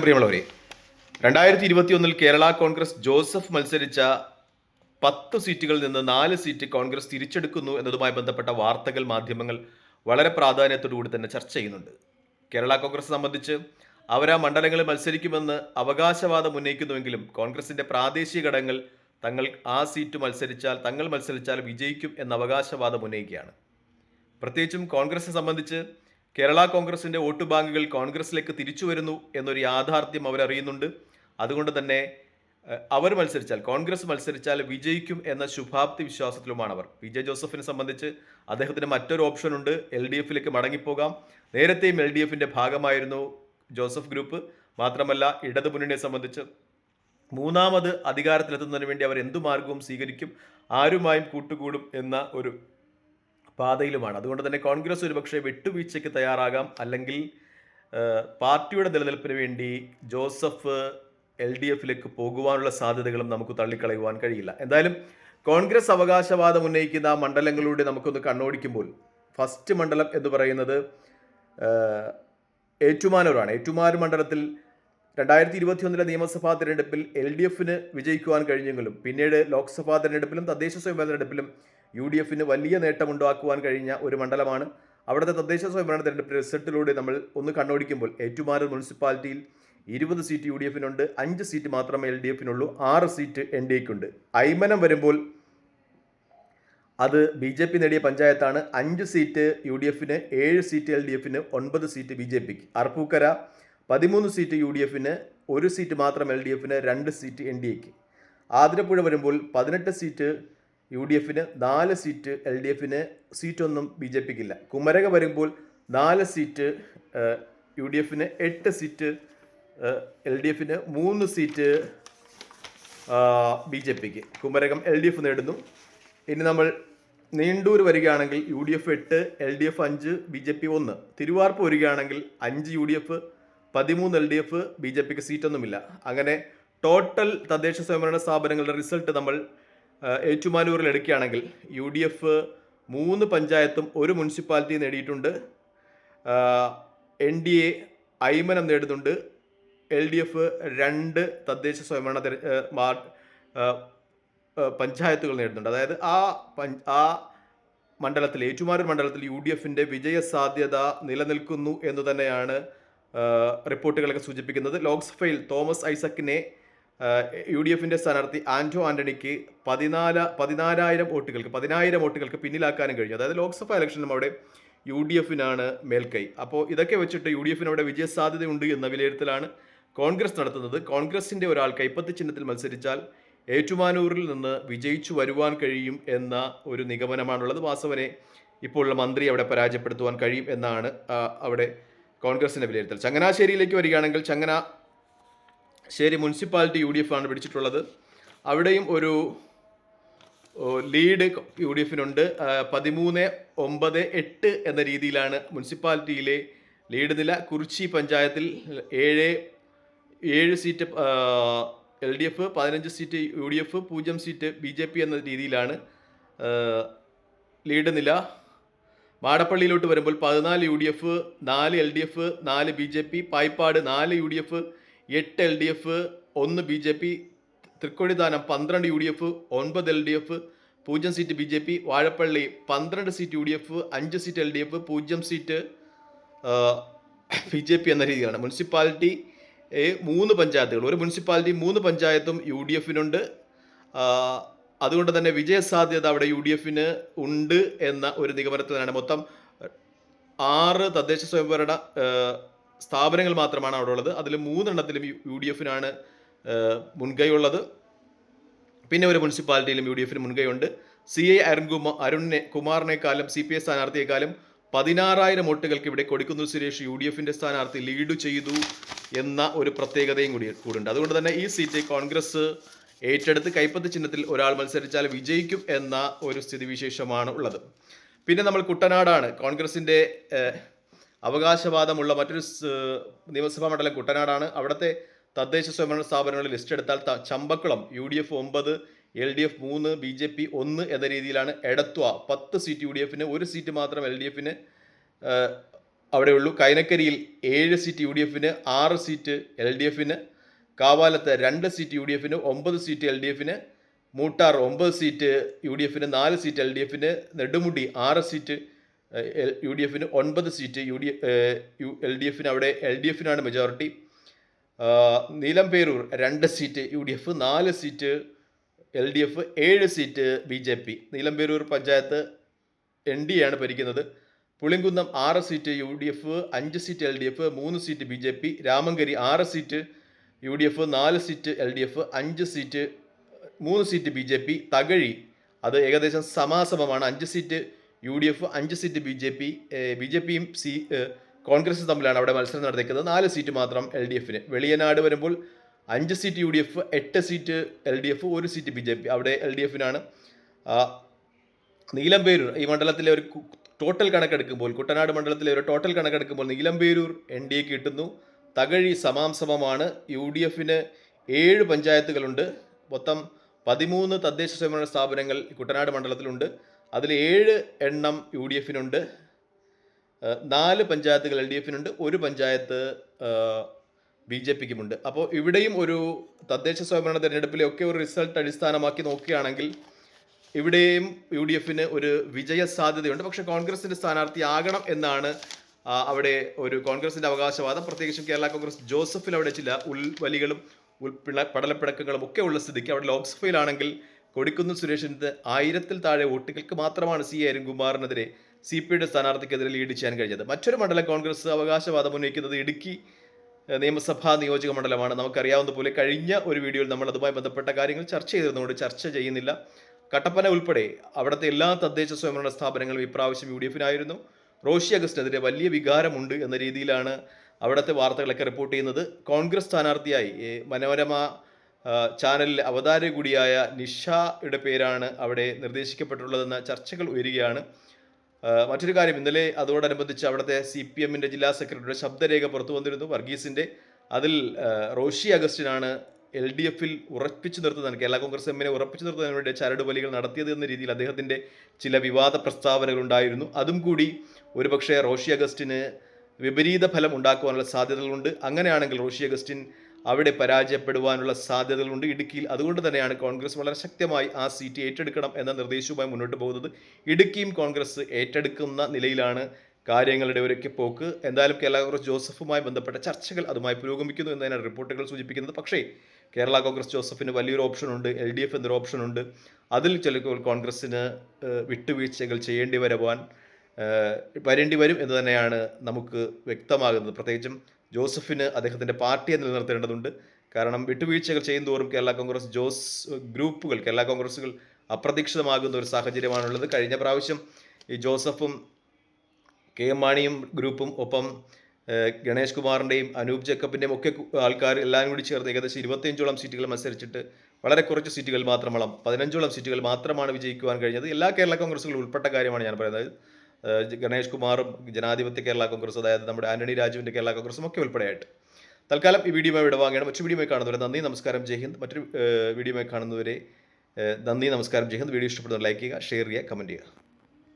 പ്രിയമുള്ളവരെ രണ്ടായിരത്തി ഇരുപത്തി ഒന്നിൽ കേരള കോൺഗ്രസ് ജോസഫ് മത്സരിച്ച പത്ത് സീറ്റുകളിൽ നിന്ന് നാല് സീറ്റ് കോൺഗ്രസ് തിരിച്ചെടുക്കുന്നു എന്നതുമായി ബന്ധപ്പെട്ട വാർത്തകൾ മാധ്യമങ്ങൾ വളരെ പ്രാധാന്യത്തോടുകൂടി തന്നെ ചർച്ച ചെയ്യുന്നുണ്ട്. കേരള കോൺഗ്രസ് സംബന്ധിച്ച് അവർ ആ മണ്ഡലങ്ങളിൽ മത്സരിക്കുമെന്ന് അവകാശവാദം ഉന്നയിക്കുന്നുവെങ്കിലും കോൺഗ്രസിന്റെ പ്രാദേശിക ഘടകങ്ങൾ തങ്ങൾ ആ സീറ്റ് മത്സരിച്ചാൽ തങ്ങൾ മത്സരിച്ചാൽ വിജയിക്കും എന്ന അവകാശവാദം ഉന്നയിക്കുകയാണ്. പ്രത്യേകിച്ചും കോൺഗ്രസിനെ സംബന്ധിച്ച് കേരള കോൺഗ്രസിന്റെ വോട്ട് ബാങ്കുകൾ കോൺഗ്രസിലേക്ക് തിരിച്ചു വരുന്നു എന്നൊരു യാഥാർത്ഥ്യം അവരറിയുന്നുണ്ട്. അതുകൊണ്ട് തന്നെ അവർ മത്സരിച്ചാൽ കോൺഗ്രസ് മത്സരിച്ചാൽ വിജയിക്കും എന്ന ശുഭാപ്തി വിശ്വാസത്തിലുമാണ് അവർ. പി ജെ ജോസഫിനെ സംബന്ധിച്ച് അദ്ദേഹത്തിന് മറ്റൊരു ഓപ്ഷൻ ഉണ്ട്. എൽ ഡി എഫിലേക്ക് മടങ്ങിപ്പോകാം. നേരത്തെയും എൽ ഡി എഫിന്റെ ഭാഗമായിരുന്നു ജോസഫ് ഗ്രൂപ്പ്. മാത്രമല്ല ഇടതു മുന്നണിയെ സംബന്ധിച്ച് മൂന്നാമത് അധികാരത്തിലെത്തുന്നതിന് വേണ്ടി അവർ എന്തു മാർഗവും സ്വീകരിക്കും ആരുമായും കൂട്ടുകൂടും എന്ന ഒരു പാതയിലുമാണ്. അതുകൊണ്ട് തന്നെ കോൺഗ്രസ് ഒരുപക്ഷെ വിട്ടുവീഴ്ചയ്ക്ക് തയ്യാറാകാം. അല്ലെങ്കിൽ പാർട്ടിയുടെ നിലനിൽപ്പിന് വേണ്ടി ജോസഫ് എൽ ഡി എഫിലേക്ക് പോകുവാനുള്ള സാധ്യതകളും നമുക്ക് തള്ളിക്കളയുവാൻ കഴിയില്ല. എന്തായാലും കോൺഗ്രസ് അവകാശവാദം ഉന്നയിക്കുന്ന മണ്ഡലങ്ങളിലൂടെ നമുക്കൊന്ന് കണ്ണോടിക്കുമ്പോൾ ഫസ്റ്റ് മണ്ഡലം എന്ന് പറയുന്നത് ഏറ്റുമാനൂരാണ്. ഏറ്റുമാനൂർ മണ്ഡലത്തിൽ രണ്ടായിരത്തി ഇരുപത്തിയൊന്നിലെ നിയമസഭാ തിരഞ്ഞെടുപ്പിൽ എൽ ഡി എഫിന് വിജയിക്കുവാൻ കഴിഞ്ഞെങ്കിലും പിന്നീട് ലോക്സഭാ തിരഞ്ഞെടുപ്പിലും തദ്ദേശ സ്വയംഭരണ തിരഞ്ഞെടുപ്പിലും യു ഡി എഫിന് വലിയ നേട്ടമുണ്ടാക്കുവാൻ കഴിഞ്ഞ ഒരു മണ്ഡലമാണ്. അവിടുത്തെ തദ്ദേശ സ്വയംഭരണ തെരഞ്ഞെടുപ്പ് റിസൾട്ടിലൂടെ നമ്മൾ ഒന്ന് കണ്ണോടിക്കുമ്പോൾ ഏറ്റുമാനൂർ മുനിസിപ്പാലിറ്റിയിൽ ഇരുപത് സീറ്റ് യു ഡി എഫിനുണ്ട് അഞ്ച് സീറ്റ് മാത്രമേ എൽ ഡി എഫിനുള്ളൂ ആറ് സീറ്റ് എൻ ഡി എക്കുണ്ട് ഐമനം വരുമ്പോൾ അത് ബി ജെ പി നേടിയ പഞ്ചായത്താണ്. അഞ്ച് സീറ്റ് യു ഡി എഫിന് ഏഴ് സീറ്റ് എൽ ഡി എഫിന് ഒൻപത് സീറ്റ് ബി ജെ പിക്ക് അർപ്പൂക്കര പതിമൂന്ന് സീറ്റ് യു ഡി എഫിന് ഒരു സീറ്റ് മാത്രം എൽ ഡി എഫിന് രണ്ട് സീറ്റ് എൻ ഡി എക്ക് ആതിരപ്പുഴ വരുമ്പോൾ പതിനെട്ട് സീറ്റ് യു ഡി എഫിന് നാല് സീറ്റ് എൽ ഡി എഫിന് സീറ്റൊന്നും ബി ജെ പിക്കില്ല. കുമരക വരുമ്പോൾ നാല് സീറ്റ് യു ഡി എഫിന് എട്ട് സീറ്റ് എൽ ഡി എഫിന് മൂന്ന് സീറ്റ് ബി ജെ പിക്ക്. കുമരകം എൽ ഡി എഫ് നേടുന്നു. ഇനി നമ്മൾ നീണ്ടൂർ വരികയാണെങ്കിൽ യു ഡി എഫ് എട്ട് എൽ ഡി എഫ് അഞ്ച് ബി ജെ പി ഒന്ന്. തിരുവാർപ്പ് വരികയാണെങ്കിൽ അഞ്ച് യു ഡി എഫ് പതിമൂന്ന് L D F B J പിക്ക് സീറ്റൊന്നുമില്ല. അങ്ങനെ ടോട്ടൽ തദ്ദേശ സ്വയംഭരണ സ്ഥാപനങ്ങളുടെ റിസൾട്ട് നമ്മൾ ഏറ്റുമാനൂരിൽ എടുക്കുകയാണെങ്കിൽ യു ഡി എഫ് മൂന്ന് പഞ്ചായത്തും ഒരു മുനിസിപ്പാലിറ്റി നേടിയിട്ടുണ്ട്. എൻ ഡി എ അയ്മനം നേടുന്നുണ്ട്. എൽ ഡി എഫ് രണ്ട് തദ്ദേശ സ്വയംഭരണ പഞ്ചായത്തുകൾ നേടുന്നുണ്ട്. അതായത് ആ ആ മണ്ഡലത്തിൽ ഏറ്റുമാനൂർ മണ്ഡലത്തിൽ യു ഡി എഫിന്റെ വിജയ സാധ്യത നിലനിൽക്കുന്നു എന്ന് തന്നെയാണ് റിപ്പോർട്ടുകളൊക്കെ സൂചിപ്പിക്കുന്നത്. ലോക്സഭയിൽ തോമസ് ഐസക്കിനെ യു ഡി എഫിന്റെ സ്ഥാനാർത്ഥി ആന്റോ ആന്റണിക്ക് പതിനാല് പതിനാലായിരം വോട്ടുകൾക്ക് പതിനായിരം വോട്ടുകൾക്ക് പിന്നിലാക്കാനും കഴിഞ്ഞു. അതായത് ലോക്സഭാ ഇലക്ഷനും അവിടെ യു ഡി എഫിനാണ് മേൽക്കൈ. അപ്പോൾ ഇതൊക്കെ വെച്ചിട്ട് യു ഡി എഫിന് അവിടെ വിജയസാധ്യതയുണ്ട് എന്ന വിലയിരുത്തലാണ് കോൺഗ്രസ് നടത്തുന്നത്. കോൺഗ്രസിന്റെ ഒരാൾ കൈപ്പത്തി ചിഹ്നത്തിൽ മത്സരിച്ചാൽ ഏറ്റുമാനൂരിൽ നിന്ന് വിജയിച്ചു വരുവാൻ കഴിയും എന്ന ഒരു നിഗമനമാണുള്ളത്. വാസവനെ ഇപ്പോഴുള്ള മന്ത്രി അവിടെ പരാജയപ്പെടുത്തുവാൻ കഴിയും എന്നാണ് അവിടെ കോൺഗ്രസിന്റെ വിലയിരുത്തൽ. ചങ്ങനാശ്ശേരിയിലേക്ക് വരികയാണെങ്കിൽ ചങ്ങന ശരി മുനിസിപ്പാലിറ്റി യു ഡി എഫ് ആണ് പിടിച്ചിട്ടുള്ളത്. അവിടെയും ഒരു ലീഡ് യു ഡി എഫിനുണ്ട്. പതിമൂന്ന് ഒമ്പത് എട്ട് എന്ന രീതിയിലാണ് മുനിസിപ്പാലിറ്റിയിലെ ലീഡ് നില. കുറിച്ചി പഞ്ചായത്തിൽ ഏഴ് ഏഴ് സീറ്റ് എൽ ഡി എഫ് പതിനഞ്ച് സീറ്റ് യു ഡി എഫ് പൂജ്യം സീറ്റ് ബി ജെ പി എന്ന രീതിയിലാണ് ലീഡ് നില. മാടപ്പള്ളിയിലോട്ട് വരുമ്പോൾ പതിനാല് യു ഡി എഫ് നാല് എൽ ഡി എഫ് നാല് ബി ജെ പി പായ്പാട് നാല് യു ഡി എഫ് എട്ട് എൽ ഡി എഫ് ഒന്ന് ബി ജെ പി തൃക്കൊടിദാനം പന്ത്രണ്ട് യു ഡി എഫ് ഒൻപത് എൽ ഡി എഫ് പൂജ്യം seat B J P Vazhappally പന്ത്രണ്ട് സീറ്റ് യു ഡി എഫ് അഞ്ച് സീറ്റ് എൽ ഡി എഫ് പൂജ്യം seat B J P എന്ന രീതിയിലാണ്. മുനിസിപ്പാലിറ്റി മൂന്ന് പഞ്ചായത്തുകൾ. ഒരു മുനിസിപ്പാലിറ്റി മൂന്ന് പഞ്ചായത്തും യു ഡി എഫിനുണ്ട്. അതുകൊണ്ട് തന്നെ വിജയസാധ്യത അവിടെ യു ഡി എഫിന് ഉണ്ട് എന്ന ഒരു നിഗമനത്തിലാണ് മൊത്തം. ആറ് തദ്ദേശ സ്വയംഭരണ സ്ഥാപനങ്ങൾ മാത്രമാണ് അവിടെ ഉള്ളത് അതിൽ മൂന്നെണ്ണത്തിലും യു ഡി എഫിനാണ് മുൻകൈ ഉള്ളത് പിന്നെ ഒരു മുനിസിപ്പാലിറ്റിയിലും യു ഡി എഫിന് മുൻകൈയുണ്ട്. സി ഐ അരുൺകുമാർ അരുണിനെ കുമാറിനേക്കാളും സി പി ഐ സ്ഥാനാർത്ഥിയെക്കാളും പതിനാറായിരം വോട്ടുകൾക്ക് ഇവിടെ കൊടിക്കുന്നിൽ സുരേഷ്. യു ഡി എഫിന്റെ സ്ഥാനാർത്ഥി ലീഡ് ചെയ്തു എന്ന ഒരു പ്രത്യേകതയും കൂടി കൂടുണ്ട്. അതുകൊണ്ട് തന്നെ ഈ സീറ്റ് കോൺഗ്രസ് ഏറ്റെടുത്ത് കൈപ്പത്ത് ചിഹ്നത്തിൽ ഒരാൾ മത്സരിച്ചാൽ വിജയിക്കും എന്ന ഒരു സ്ഥിതിവിശേഷമാണ് ഉള്ളത്. പിന്നെ നമ്മൾ കുട്ടനാടാണ്. കോൺഗ്രസിന്റെ ഏഹ്, അവകാശവാദമുള്ള മറ്റൊരു നിയമസഭാ മണ്ഡലം കുട്ടനാടാണ്. അവിടുത്തെ തദ്ദേശ സ്വയംഭരണ സ്ഥാപനങ്ങളിൽ ലിസ്റ്റ് എടുത്താൽ ചമ്പക്കുളം യു ഡി എഫ് ഒമ്പത് എൽ ഡി എഫ് മൂന്ന് ബി ജെ പി ഒന്ന് എന്ന രീതിയിലാണ് എടത്വ. പത്ത് സീറ്റ് യു ഡി എഫിന് ഒരു സീറ്റ് മാത്രം എൽ ഡി എഫിന് അവിടെയുള്ളൂ. കൈനക്കരിയിൽ ഏഴ് സീറ്റ് യു ഡി എഫിന് ആറ് സീറ്റ് എൽ ഡി എഫിന് കാവാലത്ത് രണ്ട് സീറ്റ് യു ഡി എഫിന് ഒമ്പത് സീറ്റ് എൽ ഡി എഫിന് മൂട്ടാർ ഒമ്പത് സീറ്റ് യു ഡി എഫിന് നാല് സീറ്റ് എൽ ഡി എഫിന് നെടുമുടി ആറ് സീറ്റ് യു ഡി എഫിന് ഒൻപത് seat U D U L D എഫിന് അവിടെ എൽ ഡി എഫിനാണ് മെജോറിറ്റി നീലംപേരൂർ രണ്ട് സീറ്റ് യു ഡി എഫ് നാല് സീറ്റ് എൽ ഡി എഫ് ഏഴ് seat B J P Neelamperoor panchayat N D ആണ് ഭരിക്കുന്നത്. പുളിങ്കുന്നം ആറ് സീറ്റ് യു ഡി എഫ് അഞ്ച് സീറ്റ് എൽ ഡി എഫ് മൂന്ന് seat B J P Ramankary ആറ് സീറ്റ് യു ഡി എഫ് നാല് seat L D F അഞ്ച് seat മൂന്ന് seat B J P Thakazhi അത് ഏകദേശം സമാസമമാണ്. അഞ്ച് സീറ്റ് യു ഡി എഫ് അഞ്ച് seat B J P B J പിയും സി കോൺഗ്രസും തമ്മിലാണ് അവിടെ മത്സരം നടത്തിക്കുന്നത് നാല് സീറ്റ് മാത്രം എൽ ഡി എഫിന്. വെളിയനാട് വരുമ്പോൾ അഞ്ച് സീറ്റ് യു ഡി എഫ് എട്ട് സീറ്റ് എൽ ഡി എഫ് ഒരു സീറ്റ് ബി ജെ പി. അവിടെ എൽ ഡി എഫിനാണ് നീലംപേരൂർ ഈ മണ്ഡലത്തിലെ ഒരു ടോട്ടൽ കണക്കെടുക്കുമ്പോൾ കുട്ടനാട് മണ്ഡലത്തിലെ ഒരു ടോട്ടൽ കണക്കെടുക്കുമ്പോൾ നീലംപേരൂർ എൻ ഡി എ കിട്ടുന്നു. തകഴി സമാം സമമാണ്. യു ഡി എഫിന് ഏഴ് പഞ്ചായത്തുകളുണ്ട്. മൊത്തം പതിമൂന്ന് തദ്ദേശ സ്വയംഭരണ സ്ഥാപനങ്ങൾ കുട്ടനാട് മണ്ഡലത്തിലുണ്ട്. അതിൽ ഏഴ് എണ്ണം യു ഡി എഫിനുണ്ട്. നാല് പഞ്ചായത്തുകൾ എൽ ഡി എഫിനുണ്ട്. ഒരു പഞ്ചായത്ത് ബി ജെ പിക്കുമുണ്ട്. അപ്പോൾ ഇവിടെയും ഒരു തദ്ദേശ സ്വയംഭരണ തിരഞ്ഞെടുപ്പിലെയൊക്കെ ഒരു റിസൾട്ട് അടിസ്ഥാനമാക്കി നോക്കുകയാണെങ്കിൽ ഇവിടെയും യു ഡി എഫിന് ഒരു വിജയ സാധ്യതയുണ്ട്. പക്ഷേ കോൺഗ്രസിന്റെ സ്ഥാനാർത്ഥി ആകണം എന്നാണ് അവിടെ ഒരു കോൺഗ്രസിന്റെ അവകാശവാദം. പ്രത്യേകിച്ചും കേരള കോൺഗ്രസ് ജോസഫിൽ അവിടെ ചില ഉൾവലികളും ഉൾപ്പിള പടലപ്പിടക്കങ്ങളും ഒക്കെ ഉള്ള സ്ഥിതിക്ക് അവിടെ ലോക്സഭയിലാണെങ്കിൽ കൊടിക്കുന്ന് സുരേഷിന്റെ ആയിരത്തിൽ താഴെ വോട്ടുകൾക്ക് മാത്രമാണ് സി അരുൺകുമാറിനെതിരെ സി പി സ്ഥാനാർത്ഥിക്കെതിരെ ലീഡ് ചെയ്യാൻ കഴിഞ്ഞത്. മറ്റൊരു മണ്ഡലം കോൺഗ്രസ് അവകാശവാദം ഉന്നയിക്കുന്നത് ഇടുക്കി നിയമസഭാ നിയോജക മണ്ഡലമാണ്. നമുക്കറിയാവുന്ന പോലെ കഴിഞ്ഞ ഒരു വീഡിയോയിൽ നമ്മൾ അതുമായി ബന്ധപ്പെട്ട കാര്യങ്ങൾ ചർച്ച ചെയ്തിരുന്നതുകൊണ്ട് ചർച്ച ചെയ്യുന്നില്ല. കട്ടപ്പന ഉൾപ്പെടെ അവിടുത്തെ എല്ലാ തദ്ദേശ സ്വയംഭരണ സ്ഥാപനങ്ങളും ഇപ്രാവശ്യം യു ഡി എഫിനായിരുന്നു റോഷി അഗസ്റ്റിനെതിരെ വലിയ വികാരമുണ്ട് എന്ന രീതിയിലാണ് അവിടുത്തെ വാർത്തകളൊക്കെ റിപ്പോർട്ട് ചെയ്യുന്നത്. കോൺഗ്രസ് സ്ഥാനാർത്ഥിയായി മനോരമ ചാനലിലെ അവതാരക കൂടിയായ നിഷയുടെ പേരാണ് അവിടെ നിർദ്ദേശിക്കപ്പെട്ടുള്ളതെന്ന ചർച്ചകൾ ഉയരുകയാണ്. മറ്റൊരു കാര്യം ഇന്നലെ അതോടനുബന്ധിച്ച് അവിടുത്തെ സി പി എമ്മിന്റെ ജില്ലാ സെക്രട്ടറിയുടെ ശബ്ദരേഖ പുറത്തു വന്നിരുന്നു വർഗീസിന്റെ അതിൽ റോഷി അഗസ്റ്റിനാണ് എൽ ഡി എഫിൽ ഉറപ്പിച്ചു നിർത്തുന്നതിന് കേരള കോൺഗ്രസ് എമ്മിനെ ഉറപ്പിച്ചു നിർത്തുന്നതിന് വേണ്ടി ചരടുവലികൾ നടത്തിയത് എന്ന രീതിയിൽ അദ്ദേഹത്തിന്റെ ചില വിവാദ പ്രസ്താവനകൾ ഉണ്ടായിരുന്നു. അതും കൂടി ഒരുപക്ഷേ റോഷി അഗസ്റ്റിന് വിപരീത ഫലം ഉണ്ടാക്കുവാനുള്ള സാധ്യതകളുണ്ട്. അങ്ങനെയാണെങ്കിൽ റോഷി അഗസ്റ്റിൻ അവിടെ പരാജയപ്പെടുവാനുള്ള സാധ്യതകളുണ്ട്. ഇടുക്കിയിൽ അതുകൊണ്ട് തന്നെയാണ് കോൺഗ്രസ് വളരെ ശക്തമായി ആ സീറ്റ് ഏറ്റെടുക്കണം എന്ന നിർദ്ദേശവുമായി മുന്നോട്ട് പോകുന്നത്. ഇടുക്കിയും കോൺഗ്രസ് ഏറ്റെടുക്കുന്ന നിലയിലാണ് കാര്യങ്ങളുടെ ഒരൊക്കെ പോക്ക്. എന്തായാലും കേരള കോൺഗ്രസ് ജോസഫുമായി ബന്ധപ്പെട്ട ചർച്ചകൾ അതുമായി പുരോഗമിക്കുന്നു എന്ന് തന്നെയാണ് റിപ്പോർട്ടുകൾ സൂചിപ്പിക്കുന്നത്. പക്ഷേ കേരള കോൺഗ്രസ് ജോസഫിന് വലിയൊരു ഓപ്ഷനുണ്ട് എൽ ഡി എഫ് എന്നൊരു ഓപ്ഷനുണ്ട്. അതിൽ ചിലപ്പോൾ കോൺഗ്രസ്സിന് വിട്ടുവീഴ്ചകൾ ചെയ്യേണ്ടി വരുവാൻ വരേണ്ടി വരും എന്ന് തന്നെയാണ് നമുക്ക് വ്യക്തമാകുന്നത്. പ്രത്യേകിച്ചും ജോസഫിന് അദ്ദേഹത്തിന്റെ പാർട്ടിയെ നിലനിർത്തേണ്ടതുണ്ട്. കാരണം വിട്ടുവീഴ്ചകൾ ചെയ്യും തോറും കേരള കോൺഗ്രസ് ജോസ് ഗ്രൂപ്പുകൾ കേരള കോൺഗ്രസുകൾ അപ്രതീക്ഷിതമാകുന്ന ഒരു സാഹചര്യമാണുള്ളത്. കഴിഞ്ഞ പ്രാവശ്യം ഈ ജോസഫും കെ എം മാണിയും ഗ്രൂപ്പും ഒപ്പം ഗണേഷ് കുമാറിന്റെയും അനൂപ് ജേക്കബിന്റെയും ഒക്കെ ആൾക്കാർ എല്ലാവരും കൂടി ചേർന്ന് ഏകദേശം ഇരുപത്തിയഞ്ചോളം സീറ്റുകൾ മത്സരിച്ചിട്ട് വളരെ കുറച്ച് സീറ്റുകൾ മാത്രമോളം പതിനഞ്ചോളം സീറ്റുകൾ മാത്രമാണ് വിജയിക്കുവാൻ കഴിഞ്ഞത്. എല്ലാ കേരള കോൺഗ്രസുകളും ഉൾപ്പെട്ട കാര്യമാണ് ഞാൻ പറയുന്നത്. ഗണേഷ് കുമാറും ജനാധിപത്യ കേരള കോൺഗ്രസ് അതായത് നമ്മുടെ ആന്റണി രാജുവിന്റെ കേരള കോൺഗ്രസും ഒക്കെ ഉൾപ്പെടെയായിട്ട്. തൽക്കാലം ഈ വീഡിയോ വിടവാങ്ങണം മറ്റു വീഡിയോ കാണുന്നവരെ നന്ദി നമസ്കാരം ജയ് ഹിന്ദ്. മറ്റൊരു വീഡിയോ കാണുന്നവരെ നന്ദി നമസ്കാരം ജയ് ഹിന്ദ്. വീഡിയോ ഇഷ്ടപ്പെടുന്നവർ ലൈക്ക് ചെയ്യുക ഷെയർ ചെയ്യുക കമന്റ് ചെയ്യുക.